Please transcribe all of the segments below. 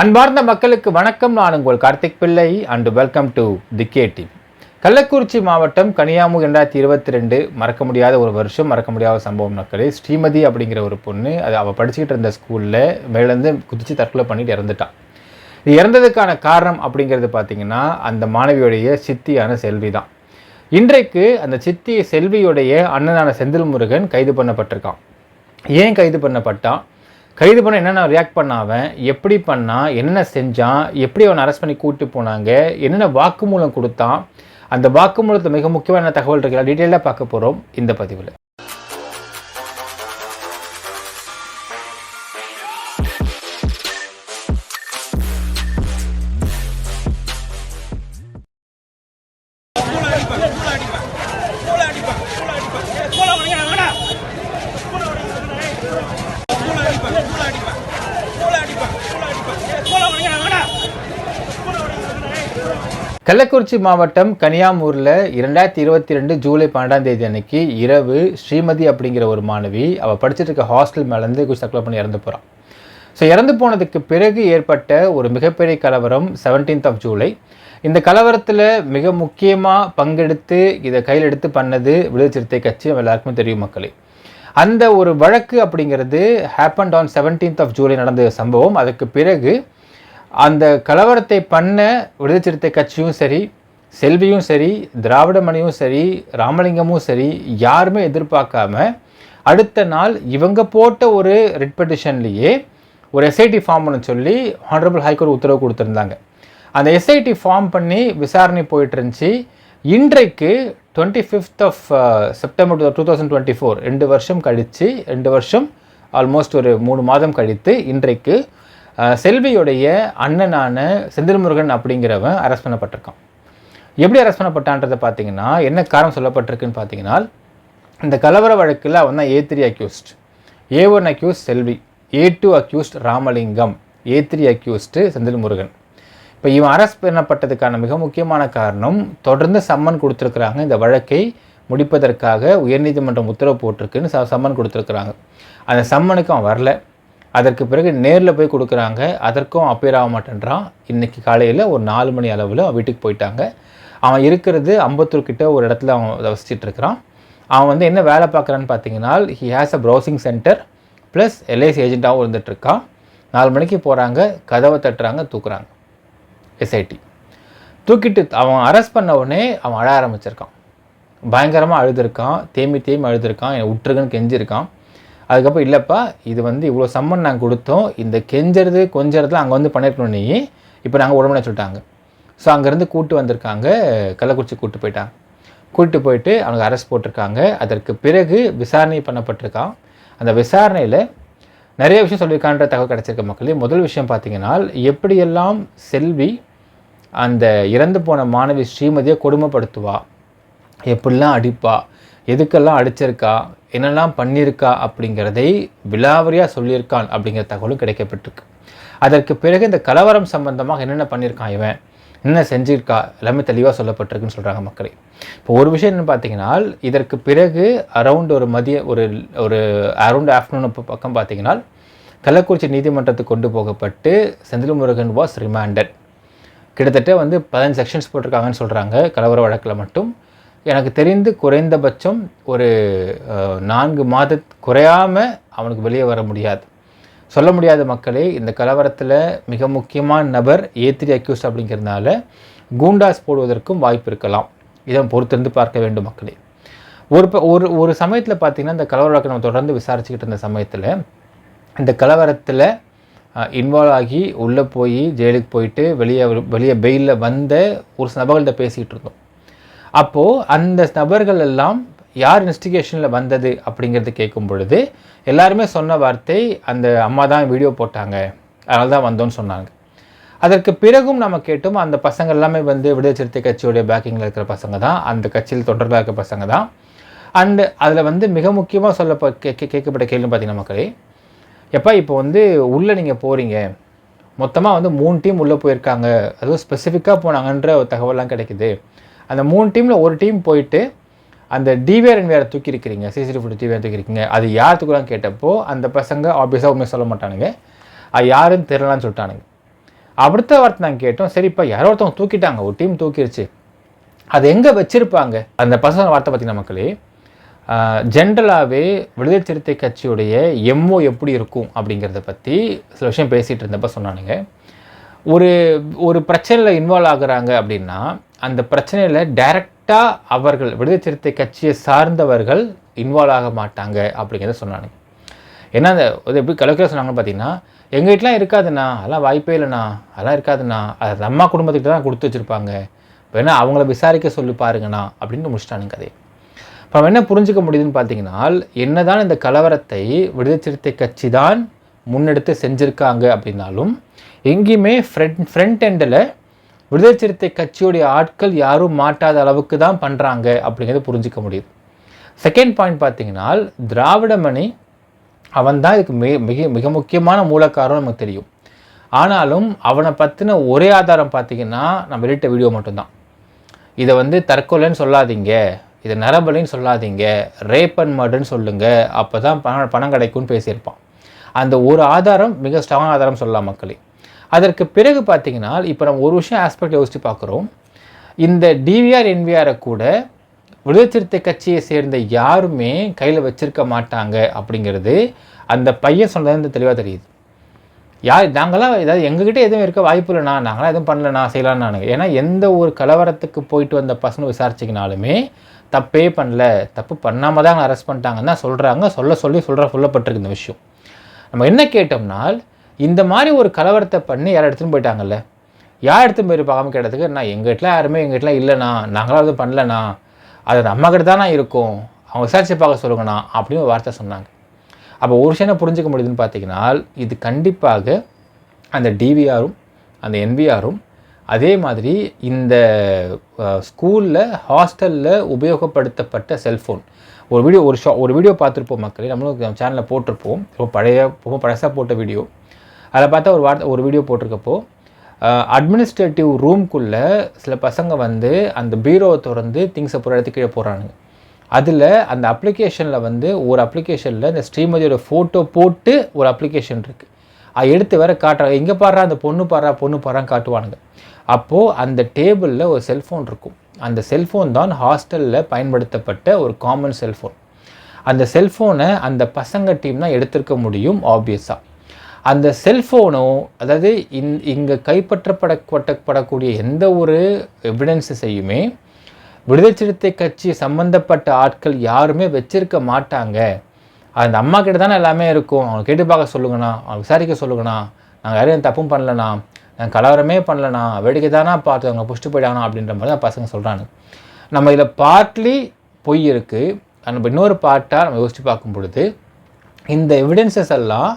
அன்பார்ந்த மக்களுக்கு வணக்கம். நான் உங்கள் Karthik Pillai and welcome to the K TV Kallakurichi மாவட்டம் கனியாமு ரெண்டாயிரத்தி இருபத்தி ரெண்டு மறக்க முடியாத ஒரு வருஷம் மறக்க முடியாத சம்பவம் மக்களே. ஸ்ரீமதி அப்படிங்கிற ஒரு பொண்ணு அது அவள் படிச்சுக்கிட்டு இருந்த ஸ்கூலில் மேலேருந்து குதித்து தற்கொலை பண்ணிட்டு இறந்துட்டான் இது இறந்ததுக்கான காரணம் அப்படிங்கிறது பார்த்தீங்கன்னா அந்த மாணவியுடைய சித்தியான செல்வி தான் இன்றைக்கு அந்த சித்தி செல்வியுடைய அண்ணனான செந்தில் முருகன் கைது பண்ணப்பட்டிருக்கான். ஏன் கைது பண்ணப்பட்டான்? கைது பண்ண என்னென்ன ரியாக்ட் பண்ண அவன்? எப்படி பண்ணான் என்னென்ன செஞ்சான்? எப்படி அவனை அரெஸ்ட் பண்ணி கூட்டி போனாங்க? என்னென்ன வாக்குமூலம் கொடுத்தான்? அந்த வாக்குமூலத்தை மிக முக்கியமான தகவல் இருக்குல்ல டீட்டெயிலாக பார்க்க போகிறோம் இந்த பதிவில். கள்ளக்குறிச்சி மாவட்டம் கனியாமூரில் இரண்டாயிரத்தி இருபத்தி ரெண்டு ஜூலை பன்னெண்டாம் தேதி அன்னைக்கு இரவு ஸ்ரீமதி அப்படிங்கிற ஒரு மாணவி அவள் படிச்சுட்டு இருக்க ஹாஸ்டல் மேலேருந்து குச்சி தற்கொலை பண்ணி இறந்து போகிறான் ஸோ இறந்து போனதுக்கு பிறகு ஏற்பட்ட ஒரு மிகப்பெரிய கலவரம் செவன்டீன்த் ஆஃப் ஜூலை இந்த கலவரத்தில் மிக முக்கியமாக பங்கெடுத்து இதை கையில் எடுத்து பண்ணது விடுதலை சிறுத்தை கட்சி எல்லாருக்குமே தெரியும் மக்களே. அந்த ஒரு வழக்கு அப்படிங்கிறது happened on seventeenth of July நடந்த சம்பவம். அதுக்கு பிறகு அந்த கலவரத்தை பண்ண விடுதலை சிறுத்தை கட்சியும் சரி செல்வியும் சரி திராவிட மணியும் சரி ராமலிங்கமும் சரி யாருமே எதிர்பார்க்காம அடுத்த நாள் இவங்க போட்ட ஒரு ரிட் பெட்டிஷன்லேயே ஒரு எஸ்ஐடி ஃபார்ம் பண்ண சொல்லி ஹானரபிள் ஹைகோர்ட் உத்தரவு கொடுத்துருந்தாங்க. அந்த எஸ்ஐடி ஃபார்ம் பண்ணி விசாரணை போயிட்டு இருந்துச்சு இன்றைக்கு twenty fifth of September two thousand twenty four ரெண்டு வருஷம் கழித்து ரெண்டு வருஷம் ஆல்மோஸ்ட் ஒரு மூணு மாதம் கழித்து இன்றைக்கு செல்வியுடைய அண்ணனான செந்தில்முருகன் அப்படிங்கிறவன் அரெஸ்ட் பண்ணப்பட்டிருக்கான். எப்படி அரெஸ்ட் பண்ணப்பட்டான்றதை பார்த்தீங்கன்னா என்ன காரணம் சொல்லப்பட்டிருக்குன்னு பார்த்தீங்கன்னா இந்த கலவர வழக்கில் அவன் தான் A three accused A one accused Selvi A two accused Ramalingam A three accused Senthil Murugan இப்போ இவன் அரெஸ்ட் பண்ணப்பட்டதுக்கான மிக முக்கியமான காரணம் தொடர்ந்து சம்மன் கொடுத்துருக்குறாங்க. இந்த வழக்கை முடிப்பதற்காக உயர்நீதிமன்றம் உத்தரவு போட்டிருக்குன்னு ச சம்மன் கொடுத்துருக்குறாங்க. அந்த சம்மனுக்கு அவன் வரல. அதற்கு பிறகு நேரில் போய் கொடுக்குறாங்க. அதற்கும் அப்பேர் ஆக மாட்டேன்றான். இன்றைக்கி காலையில் ஒரு நாலு மணி அளவில் அவன் வீட்டுக்கு போயிட்டாங்க. அவன் இருக்கிறது அம்பத்தூர் கிட்ட ஒரு இடத்துல அவன் வசிச்சிட்டு இருக்கிறான். அவன் வந்து என்ன வேலை பார்க்குறான்னு பார்த்தீங்கன்னா he has a browsing centre plus LIC ஏஜென்ட்டாகவும் இருந்துகிட்ருக்கான் நாலு மணிக்கு போகிறாங்க கதவை தட்டுறாங்க தூக்குறாங்க. எஸ்ஐடி தூக்கிட்டு அவன் அரெஸ்ட் பண்ண உடனே அவன் அழ ஆரம்பிச்சிருக்கான். பயங்கரமாக அழுதுருக்கான். தேம்பி தேம்பி அழுதுருக்கான். என்னை விட்டுருக்குன்னு கெஞ்சிருக்கான். அதுக்கப்புறம் இல்லைப்பா இது வந்து இவ்வளோ சம்மன் நாங்கள் கொடுத்தோம். இந்த கெஞ்சறது கொஞ்சறதுலாம் அங்கே வந்து பண்ணியிருக்கணும் நீ. இப்போ நாங்கள் உடம்புன சொல்லிட்டாங்க. ஸோ அங்கேருந்து கூட்டு வந்திருக்காங்க. கள்ளக்குறிச்சி கூட்டு போயிட்டாங்க. கூட்டு போயிட்டு அவனுக்கு அரெஸ்ட் போட்டிருக்காங்க. அதற்கு பிறகு விசாரணை பண்ணப்பட்டிருக்கான் அந்த விசாரணையில் நிறைய விஷயம் சொல்லியிருக்கான்ற தகவல் கிடச்சிருக்க மக்களே. முதல் விஷயம் பார்த்தீங்கன்னா எப்படியெல்லாம் செல்வி அந்த இறந்து போன மாணவி ஸ்ரீமதியை கொடுமைப்படுத்துவா? எப்படிலாம் அடிப்பா? எதுக்கெல்லாம் அடிச்சிருக்கா? என்னெல்லாம் பண்ணியிருக்கா அப்படிங்கிறதை விலாவரியாக சொல்லியிருக்கான் அப்படிங்கிற தகவலும் கிடைக்கப்பட்டிருக்கு. அதற்கு பிறகு இந்த கலவரம் சம்பந்தமாக என்னென்ன பண்ணியிருக்கான் இவன்? என்ன செஞ்சிருக்கா? எல்லாமே தெளிவாக சொல்லப்பட்டிருக்குன்னு சொல்கிறாங்க மக்களே. இப்போ ஒரு விஷயம் என்னென்னு பார்த்தீங்கன்னா இதற்கு பிறகு அரவுண்ட் ஒரு மதிய ஒரு ஒரு அரவுண்ட் ஆஃப்டர்நூன் பக்கம் பார்த்தீங்கன்னா கள்ளக்குறிச்சி நீதிமன்றத்துக்கு கொண்டு போகப்பட்டு செந்தில் முருகன் வாஸ் ரிமாண்டட் கிட்டத்தட்ட வந்து பதினஞ்சு செக்ஷன்ஸ் போட்டிருக்காங்கன்னு சொல்கிறாங்க கலவர வழக்கில் மட்டும். எனக்கு தெரிந்து குறைந்தபட்சம் ஒரு நான்கு மாத குறையாமல் அவனுக்கு வெளியே வர முடியாது. சொல்ல முடியாத மக்களே இந்த கலவரத்தில் மிக முக்கியமான நபர் ஏ த்ரீ அக்யூஸ் அப்படிங்கிறதுனால கூண்டாஸ் போடுவதற்கும் வாய்ப்பு இருக்கலாம். இதை பொறுத்திருந்து பார்க்க வேண்டும் மக்களே. ஒரு ப- ஒரு ஒரு சமயத்தில் பார்த்திங்கன்னா இந்த கலவர நம்ம தொடர்ந்து விசாரிச்சுக்கிட்டு இருந்த சமயத்தில் இந்த கலவரத்தில் இன்வால்வ் ஆகி உள்ளே போய் ஜெயிலுக்கு போயிட்டு வெளியே வெளியே பெயிலில் வந்த ஒரு சில நபர்கள்ட்ட பேசிக்கிட்டு இருந்தோம். அப்போது அந்த நபர்கள் எல்லாம் யார் இன்வெஸ்டிகேஷனில் வந்தது அப்படிங்கிறது கேட்கும் பொழுது எல்லாருமே சொன்ன வார்த்தை அந்த அம்மா தான் வீடியோ போட்டாங்க அதனால தான் வந்தோன்னு சொன்னாங்க. அதற்கு பிறகும் நம்ம கேட்டோம் அந்த பசங்க எல்லாமே வந்து விடுதலை சிறுத்தை கட்சியோடைய பேக்கிங்கில் இருக்கிற பசங்க தான் அந்த கட்சியில் தொடர்பாக இருக்கிற பசங்க தான். அண்டு அதில் வந்து மிக முக்கியமாக சொல்ல கேட்கப்பட்ட கேள்வி பார்த்தீங்கன்னா மக்களே எப்பா இப்போ வந்து உள்ளே நீங்கள் போகிறீங்க மொத்தமாக வந்து மூணு டீம் உள்ளே போயிருக்காங்க அதுவும் ஸ்பெசிஃபிக்காக போனாங்கன்ற ஒரு தகவல்லாம் கிடைக்குது. அந்த மூணு டீமில் ஒரு டீம் போயிட்டு அந்த டிவிஆர் வேறு தூக்கி இருக்கிறீங்க சிசிடிவி ஃபுட் டிவிஆர் தூக்கி இருக்கீங்க அது யாருக்குலாம் கேட்டப்போ அந்த பசங்க ஆப்வியஸாக உண்மையை சொல்ல மாட்டானுங்க. அது யாருன்னு தெரியலான்னு சொல்லிட்டானுங்க. அடுத்த வார்த்தை நாங்கள் கேட்டோம் சரிப்பா யாரோ ஒருத்தவங்க தூக்கிட்டாங்க ஒரு டீம் தூக்கிடுச்சு அது எங்கே வச்சுருப்பாங்க? அந்த பசங்க வார்த்தை பார்த்தீங்கன்னா மக்களே ஜென்ரலாகவே விடுதலை சிறுத்தை கட்சியுடைய எம்ஓ எப்படி இருக்கும் அப்படிங்கிறத பற்றி சில விஷயம் பேசிகிட்டு இருந்தப்ப சொன்னானுங்க. ஒரு ஒரு பிரச்சனையில் இன்வால்வ் ஆகுறாங்க அப்படின்னா அந்த பிரச்சனையில் டைரெக்டாக அவர்கள் விடுதலை சிறுத்தை கட்சியை சார்ந்தவர்கள் இன்வால்வ் ஆக மாட்டாங்க அப்படிங்கிறத சொன்னானுங்க. ஏன்னா அந்த அது எப்படி கலக்கில் சொன்னாங்கன்னு பார்த்தீங்கன்னா எங்கள் வீட்டிலாம் இருக்காதுண்ணா அதெல்லாம் வாய்ப்பே இல்லைண்ணா அதெல்லாம் இருக்காதுண்ணா அது அம்மா குடும்பத்துக்கிட்ட தான் கொடுத்து வச்சுருப்பாங்க. வேணா அவங்கள விசாரிக்க சொல்லி பாருங்கண்ணா அப்படின்னு முடிச்சிட்டானுங்க கதையை. இப்போ என்ன புரிஞ்சுக்க முடியுதுன்னு பார்த்தீங்கன்னா என்னதான் இந்த கலவரத்தை விடுதலை சிறுத்தை கட்சி தான் முன்னெடுத்து செஞ்சுருக்காங்க அப்படின்னாலும் எங்கேயுமே ஃப்ரெண்ட் ஃப்ரண்ட் எண்டில் விடுதலை சிறுத்தை கட்சியுடைய ஆட்கள் யாரும் மாட்டாத அளவுக்கு தான் பண்ணுறாங்க அப்படிங்கிறத புரிஞ்சிக்க முடியுது. செகண்ட் பாயிண்ட் பார்த்தீங்கன்னா திராவிடமணி அவன் தான் இதுக்கு மிக மிக மிக முக்கியமான மூலக்காரம் நமக்கு தெரியும். ஆனாலும் அவனை பற்றின ஒரே ஆதாரம் பார்த்தீங்கன்னா நம்ம வெளியிட்ட வீடியோ மட்டும்தான். இதை வந்து தற்கொலைன்னு சொல்லாதீங்க இதை நரபலின்னு சொல்லாதீங்க ரேப் அண்ட் மர்டர்னு சொல்லுங்கள் அப்போ தான் பணம் பணம் கிடைக்கும்னு பேசியிருப்பான். அந்த ஒரு ஆதாரம் மிக ஸ்ட்ராங் ஆதாரம் சொல்லலாம் மக்களே. அதற்கு பிறகு பார்த்தீங்கன்னா இப்போ நம்ம ஒரு விஷயம் ஆஸ்பெக்ட் யோசித்து பார்க்குறோம். இந்த டிவிஆர் என்விஆரை கூட விடுதலை சிறுத்தை கட்சியை சேர்ந்த யாருமே கையில் வச்சிருக்க மாட்டாங்க அப்படிங்கிறது அந்த பையன் சொன்னது தெளிவாக தெரியுது. யார் நாங்களாம் ஏதாவது எங்ககிட்ட எதுவும் இருக்க வாய்ப்பு இல்லைண்ணா நாங்களாம் எதுவும் பண்ணலண்ணா செய்யலான்னு ஏன்னா எந்த ஒரு கலவரத்துக்கு போயிட்டு வந்த பசங்க விசாரிச்சிங்கனாலுமே தப்பே பண்ணல. தப்பு பண்ணாமல் தான் அரெஸ்ட் பண்ணிட்டாங்கன்னு தான் சொல்கிறாங்க சொல்ல சொல்லி சொல்கிற சொல்லப்பட்டிருக்கு இந்த விஷயம். நம்ம என்ன கேட்டோம்னால் இந்த மாதிரி ஒரு கலவரத்தை பண்ணி யாரும் எடுத்துன்னு போயிட்டாங்கல்ல? யார் எடுத்துன்னு போயிருப்பாங்க கேட்டதுக்கு நான் எங்கள் வீட்டில் யாருமே எங்கள் வீட்டில் இல்லைண்ணா. நாங்களாம் எதுவும் பண்ணலண்ணா. அது நம்ம கிட்ட தானே இருக்கும். அவங்க விசாரிச்சு பார்க்க சொல்லுங்கண்ணா. அப்படின்னு ஒரு வார்த்தை சொன்னாங்க. அப்போ ஒரு விஷயம் புரிஞ்சுக்க முடியுதுன்னு பார்த்தீங்கன்னா இது கண்டிப்பாக அந்த டிவிஆரும் அந்த என்விஆரும் அதே மாதிரி இந்த ஸ்கூலில் ஹாஸ்டலில் உபயோகப்படுத்தப்பட்ட செல்ஃபோன். ஒரு வீடியோ ஒரு ஷா ஒரு வீடியோ பார்த்துருப்போம் மக்களே. நம்மளும் சேனலில் போட்டிருப்போம். ரொம்ப பழைய ரொம்ப பழசாக போட்ட வீடியோ. அதில் பார்த்தா ஒரு வார்த்தை ஒரு வீடியோ போட்டிருக்கப்போ அட்மினிஸ்ட்ரேட்டிவ் ரூம்குள்ளே சில பசங்க வந்து அந்த பீரோவை திறந்து திங்ஸை போகிற இடத்துக்கு கீழே போகிறானுங்க அதில் அந்த அப்ளிகேஷனில் வந்து ஒரு அப்ளிகேஷனில் இந்த ஸ்ரீமதியோட ஃபோட்டோ போட்டு ஒரு அப்ளிகேஷன் இருக்குது அது எடுத்து வேற காட்டுறாங்க இங்கே பாடுறா அந்த பொண்ணு பாடுறா பொண்ணு பாடுறான்னு காட்டுவானுங்க. அப்போது அந்த டேபிளில் ஒரு செல்ஃபோன் இருக்கும். அந்த செல்ஃபோன் தான் ஹாஸ்டலில் பயன்படுத்தப்பட்ட ஒரு காமன் செல்ஃபோன் அந்த செல்ஃபோனை அந்த பசங்க டீம் தான் எடுத்திருக்க முடியும் ஆப்வியஸாக அந்த செல்ஃபோனோ அதாவது இந் இங்கே கைப்பற்றப்படப்படக்கூடிய எந்த ஒரு எவிடன்ஸையுமே விடுதலை சிறுத்தை கட்சி சம்மந்தப்பட்ட ஆட்கள் யாருமே வச்சிருக்க மாட்டாங்க. அந்த அம்மா கிட்ட தானே எல்லாமே இருக்கும். அவங்க கேட்டு பார்க்க சொல்லுங்கண்ணா அவங்க விசாரிக்க சொல்லுங்கண்ணா நாங்கள் யாரும் தப்பும் பண்ணலண்ணா நான் கலவரமே பண்ணலண்ணா வேடிக்கை தானா பார்த்து அவங்க புஷ்ட்டு போயிட்டாங்கண்ணா அப்படின்ற மாதிரி தான் பசங்க சொல்கிறாங்க நம்ம இதில் பார்ட்லி பொய் இருக்குது நம்ம இன்னொரு பார்ட்டாக நம்ம யோசித்து பார்க்கும் பொழுது இந்த எவிடன்சஸ் எல்லாம்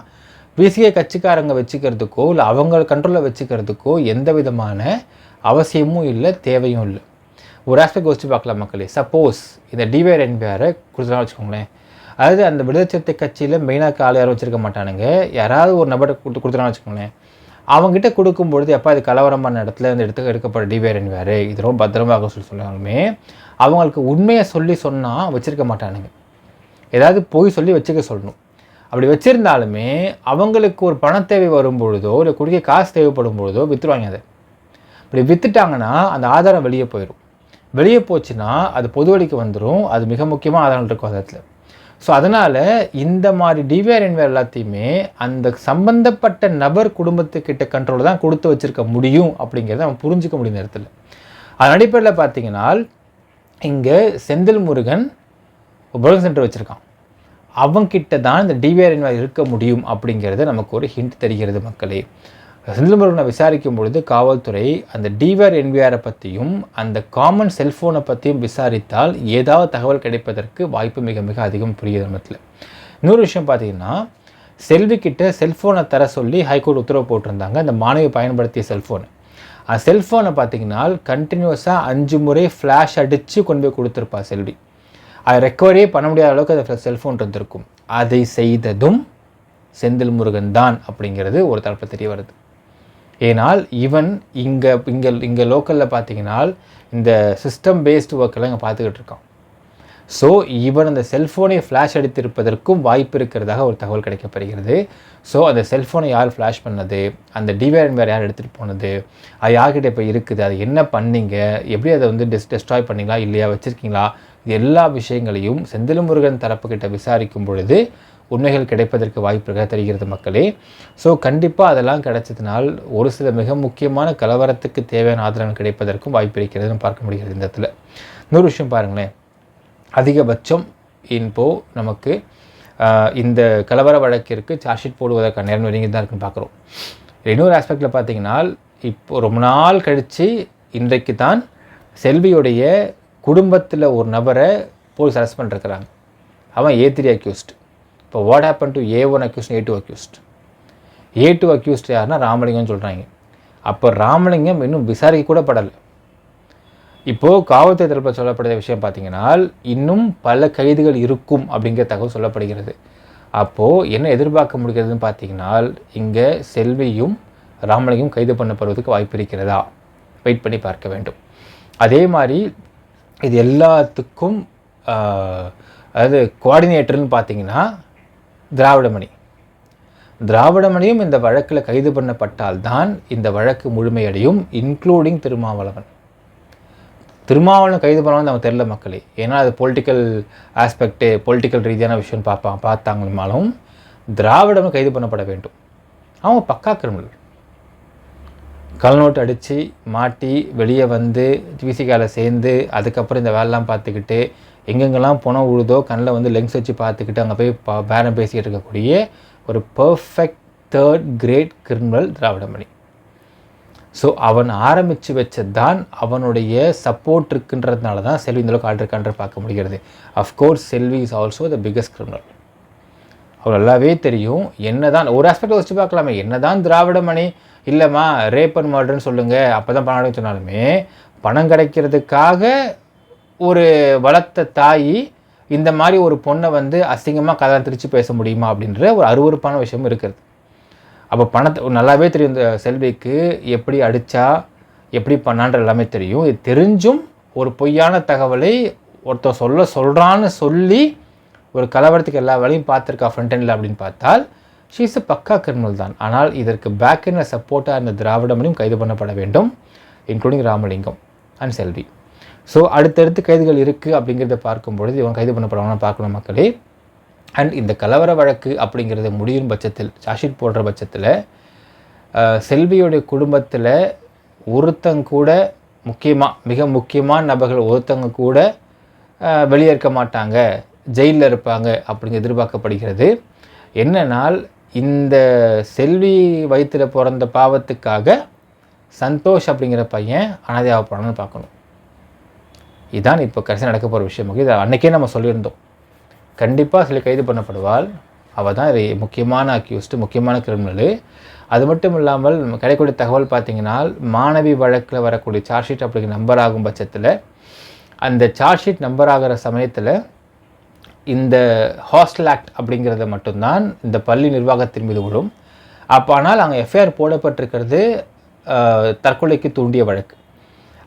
விசிஏ கட்சிக்காரங்க வச்சுக்கிறதுக்கோ இல்லை அவங்க கண்ட்ரோலில் வச்சுக்கிறதுக்கோ எந்த விதமான அவசியமும் இல்லை தேவையும் இல்லை. ஒரு ஆஸ்பெக்ட் யோசிச்சு பார்க்கலாம் மக்களே. சப்போஸ் இந்த டிவைர் என்பிஆரை கொடுத்தனா வச்சுக்கோங்களேன். அதாவது அந்த விடுதலை கட்சியில் மெயினாக கால் யாரும் வச்சுருக்க மாட்டானுங்க. யாராவது ஒரு நபரை கொடுத்து கொடுத்துறான்னு வச்சுக்கோங்களேன். அவங்ககிட்ட கொடுக்கும்பொழுது எப்போ அது கலவரமான இடத்துல இந்த இடத்துக்கு எடுக்கப்பட்ட டிவேரன் வேறு இது ரொம்ப பத்திரமாக சொல்லி சொன்னாலுமே அவங்களுக்கு உண்மையை சொல்லி சொன்னால் வச்சுருக்க மாட்டானுங்க. ஏதாவது போய் சொல்லி வச்சுக்க சொல்லணும். அப்படி வச்சுருந்தாலுமே அவங்களுக்கு ஒரு பண தேவை வரும் பொழுதோ இல்லை குடிக்க காசு தேவைப்படும் பொழுதோ விற்றுருவாங்க அதை. இப்படி விற்றுட்டாங்கன்னா அந்த ஆதாரம் வெளியே போயிடும் வெளியே போச்சுன்னா அது பொது வழிக்கு வந்துடும் அது மிக முக்கியமாக ஆதாரம் இருக்கும் அந்த இடத்துல. ஸோ அதனால் இந்த மாதிரி டிவிஆர் என்வேர் எல்லாத்தையுமே அந்த சம்பந்தப்பட்ட நபர் குடும்பத்துக்கிட்ட கண்ட்ரோல் தான் கொடுத்து வச்சுருக்க முடியும் அப்படிங்கிறத அவன் புரிஞ்சிக்க முடியும் நேரத்தில் அதன் அடிப்படையில் பார்த்தீங்கன்னா இங்கே செந்தில் முருகன் ப்ரௌசிங் சென்டர் வச்சுருக்கான். அவங்கிட்ட தான் இந்த டிவிஆர் என்வாய் இருக்க முடியும் அப்படிங்கிறது நமக்கு ஒரு ஹிண்ட் தெரிகிறது மக்களே. செந்தில்முருகனை விசாரிக்கும் பொழுது காவல்துறை அந்த டிவிஆர் என்பிஆரை பற்றியும் அந்த காமன் செல்ஃபோனை பற்றியும் விசாரித்தால் ஏதாவது தகவல் கிடைப்பதற்கு வாய்ப்பு மிக மிக அதிகம் புரியுது நேரத்தில் இன்னொரு விஷயம் பார்த்தீங்கன்னா செல்விக்கிட்ட செல்ஃபோனை தர சொல்லி ஹைகோர்ட் உத்தரவு போட்டிருந்தாங்க. அந்த மாணவி பயன்படுத்திய செல்ஃபோனை அந்த செல்ஃபோனை பார்த்தீங்கன்னா கண்டினியூஸாக அஞ்சு முறை ஃப்ளாஷ் அடித்து கொண்டு போய் கொடுத்துருப்பா செல்வி. அதை ரெக்கவரியே பண்ண முடியாத அளவுக்கு அதில் செல்ஃபோன் இருந்திருக்கும். அதை செய்ததும் செந்தில் முருகன் தான் அப்படிங்கிறது ஒரு தரப்பில் தெரிய வருது. ஏனால் ஈவன் இங்கே இங்கே இங்கே லோக்கலில் பார்த்தீங்கன்னா இந்த சிஸ்டம் பேஸ்டு ஒர்க்கெல்லாம் இங்கே பார்த்துக்கிட்டு இருக்கான். ஸோ இவன் அந்த செல்ஃபோனை ஃப்ளாஷ் அடித்திருப்பதற்கும் வாய்ப்பு இருக்கிறதாக ஒரு தகவல் கிடைக்கப்படுகிறது. ஸோ அந்த செல்ஃபோனை யார் ஃப்ளாஷ் பண்ணது? அந்த டிவேரன் வேறு யார் எடுத்துகிட்டு போனது? அது யார்கிட்ட இப்போ இருக்குது? அது என்ன பண்ணீங்க? எப்படி அதை வந்து டிஸ் டெஸ்ட்ராய் பண்ணீங்களா? இல்லையா? வச்சுருக்கீங்களா? இது எல்லா விஷயங்களையும் செந்தில்முருகன் தரப்புக்கிட்ட விசாரிக்கும் பொழுது உண்மைகள் கிடைப்பதற்கு வாய்ப்புகள் தெரிகிறது மக்களே. ஸோ கண்டிப்பாக அதெல்லாம் கிடைச்சதுனால் ஒரு சில மிக முக்கியமான கலவரத்துக்கு தேவையான ஆதரவு கிடைப்பதற்கும் வாய்ப்பு இருக்கிறதுன்னு பார்க்க முடிகிறது இந்த இடத்துல. இன்னொரு விஷயம் பாருங்களேன். அதிகபட்சம் இன்போ நமக்கு இந்த கலவர வழக்கிற்கு சார்ஜ் ஷீட் போடுவதற்கான நேரம் நெருங்கி தான் இருக்குன்னு பார்க்குறோம். இன்னொரு ஆஸ்பெக்டில் பார்த்தீங்கன்னா இப்போ ரொம்ப நாள் கழித்து இன்றைக்கு தான் செல்வியுடைய குடும்பத்தில் ஒரு நபரை போலீஸ் அரெஸ்ட் பண்ணிருக்கிறாங்க. அவன் ஏ த்ரீ அக்யூஸ்ட் இப்போ what happen to A one accused A two accused A two accused யாருன்னா ராமலிங்கம்னு சொல்கிறாங்க அப்போ ராமலிங்கம் இன்னும் விசாரிக்க கூட படலை. இப்போது காவல்துறை தரப்பில் சொல்லப்படுற விஷயம் பார்த்தீங்கன்னா இன்னும் பல கைதுகள் இருக்கும் அப்படிங்கிற தகவல் சொல்லப்படுகிறது. அப்போது என்ன எதிர்பார்க்க முடிகிறதுன்னு பார்த்தீங்கன்னா இங்கே செல்வியும் ராமலிங்கம் கைது பண்ணப்படுவதற்கு வாய்ப்பு இருக்கிறதா? வெயிட் பண்ணி பார்க்க வேண்டும். அதே மாதிரி இது எல்லாத்துக்கும் அதாவது குவாடினேட்டர்னு பார்த்தீங்கன்னா திராவிடமணி. திராவிடமணியும் இந்த வழக்கில் கைது பண்ணப்பட்டால்தான் இந்த வழக்கு முழுமையடையும் இன்க்ளூடிங் திருமாவளவன். திருமாவளவன் கைது பண்ணாலும் நம்ம தெரில மக்களே. ஏன்னா அது பொலிட்டிக்கல் ஆஸ்பெக்டு பொலிட்டிக்கல் ரீதியான விஷயம் பார்ப்பான் பார்த்தாங்கனாலும் திராவிடமும் கைது பண்ணப்பட வேண்டும். அவங்க பக்கா கிரிமினல். கல்நோட்டு அடித்து மாட்டி வெளியே வந்து விசிகாவில் சேர்ந்து அதுக்கப்புறம் இந்த வேலைலாம் பார்த்துக்கிட்டு எங்கெங்கெல்லாம் பணம் உழுதோ கண்ணில் வந்து லென்ஸ் வச்சு பார்த்துக்கிட்டு அங்கே போய் பா பேரம் பேசிக்கிட்டு இருக்கக்கூடிய ஒரு perfect third grade criminal Dravidamani. So அவன் ஆரம்பித்து வச்சது தான் அவனுடைய சப்போர்ட் இருக்குன்றதுனால தான் செல்வி இந்தளவுக்கு ஆள்ருக்கான்ற பார்க்க முடிகிறது. Of course Selvi is also the biggest criminal அவர் நல்லாவே தெரியும். என்ன தான் ஒரு ஆஸ்பெக்ட் வச்சு பார்க்கலாமே. என்ன தான் திராவிடமணி இல்லைம்மா ரேப் அண்ட் மர்டர்னு சொல்லுங்கள் அப்போ தான் பணம் சொன்னாலுமே பணம் கிடைக்கிறதுக்காக ஒரு வளர்த்த தாய் இந்த மாதிரி ஒரு பொண்ணை வந்து அசிங்கமாக கதை திரித்து பேச முடியுமா அப்படின்ற ஒரு அருவறுப்பான விஷயம் இருக்கிறது. அப்போ பணத்தை நல்லாவே தெரியும் இந்த செல்விக்கு. எப்படி அடித்தா எப்படி பண்ணான்ற எல்லாமே தெரியும். இது தெரிஞ்சும் ஒரு பொய்யான தகவலை ஒருத்தர் சொல்ல சொல்கிறான்னு சொல்லி ஒரு கலவரத்துக்கு எல்லா வேலையும் பார்த்துருக்கா ஃப்ரண்ட் எண்டில் அப்படின்னு பார்த்தால் ஷீஸ் பக்கா கிரிமினல் தான். ஆனால் இதற்கு பேக் என்ன சப்போர்ட்டாக இருந்த திராவிடமனையும் கைது பண்ணப்பட வேண்டும் including Ramalingam and Selvi. So அடுத்தடுத்து கைதுகள் இருக்குது அப்படிங்கிறத பார்க்கும்பொழுது இவன் கைது பண்ணப்படுவாங்கன்னு பார்க்கணும் மக்களே. அண்ட் இந்த கலவர வழக்கு அப்படிங்கிறத முடியும் பட்சத்தில் சாஷிட் போடுற பட்சத்தில் செல்வியுடைய குடும்பத்தில் ஒருத்தங்க கூட முக்கியமாக மிக முக்கியமான நபர்கள் ஒருத்தங்க கூட வெளியே இருக்க மாட்டாங்க. ஜெயிலில் இருப்பாங்க அப்படிங்க எதிர்பார்க்கப்படுகிறது. என்னென்னால் இந்த செல்வி வயிற்றில் பிறந்த பாவத்துக்காக சந்தோஷ் அப்படிங்கிற பையன் அனாதையாகப்படணும்னு பார்க்கணும். இதுதான் இப்போ கடைசி நடக்க போகிற விஷயம். இதை அன்றைக்கே நம்ம சொல்லியிருந்தோம். கண்டிப்பாக சில கைது பண்ணப்படுவாள். அவள் தான் இது முக்கியமான அக்யூஸ்டு முக்கியமான கிரிமினலு அது மட்டும் இல்லாமல் கிடைக்கூடிய தகவல் பார்த்தீங்கன்னா மாணவி வழக்கில் வரக்கூடிய சார்ஜ் ஷீட் அப்படிங்கிற நம்பர் ஆகும் பட்சத்தில் அந்த சார்ஜ் ஷீட் நம்பர் ஆகிற சமயத்தில் இந்த ஹாஸ்டல் ஆக்ட் அப்படிங்கிறத மட்டும்தான் இந்த பள்ளி நிர்வாகத்தின் மீது விழும். அப்போ ஆனால் அங்கே எஃப்ஐஆர் போடப்பட்டிருக்கிறது தற்கொலைக்கு தூண்டிய வழக்கு.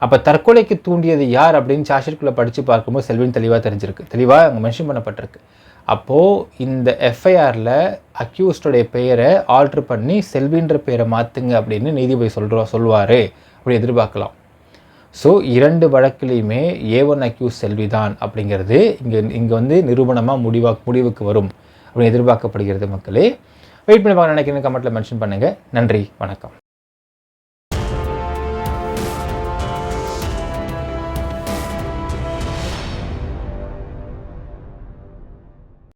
அப்போ தற்கொலைக்கு தூண்டியது யார் அப்படின்னு சார்ஜ்ஷீட்குள்ளே படித்து பார்க்கும்போது செல்வின் தெளிவாக தெரிஞ்சிருக்கு. தெளிவாக அங்கே மென்ஷன் பண்ணப்பட்டிருக்கு. அப்போது இந்த எஃப்ஐஆரில் அக்யூஸ்டோடைய பெயரை ஆல்ட்ரு பண்ணி செல்வின்ற பெயரை மாற்றுங்க அப்படின்னு நீதிபதி சொல்கிறோம் சொல்வார். அப்படி எதிர்பார்க்கலாம். ஸோ இரண்டு வழக்கிலையுமே ஏ ஒன் அக்யூஸ் செல்வி தான் அப்படிங்கிறது இங்கே இங்கே வந்து நிரூபணமாக முடிவா முடிவுக்கு வரும் அப்படின்னு எதிர்பார்க்கப்படுகிறது மக்களே. வெயிட் பண்ணி பார்க்க நினைக்கிறேன். கமெண்ட்டில் மென்ஷன் பண்ணுங்கள் நன்றி. வணக்கம்.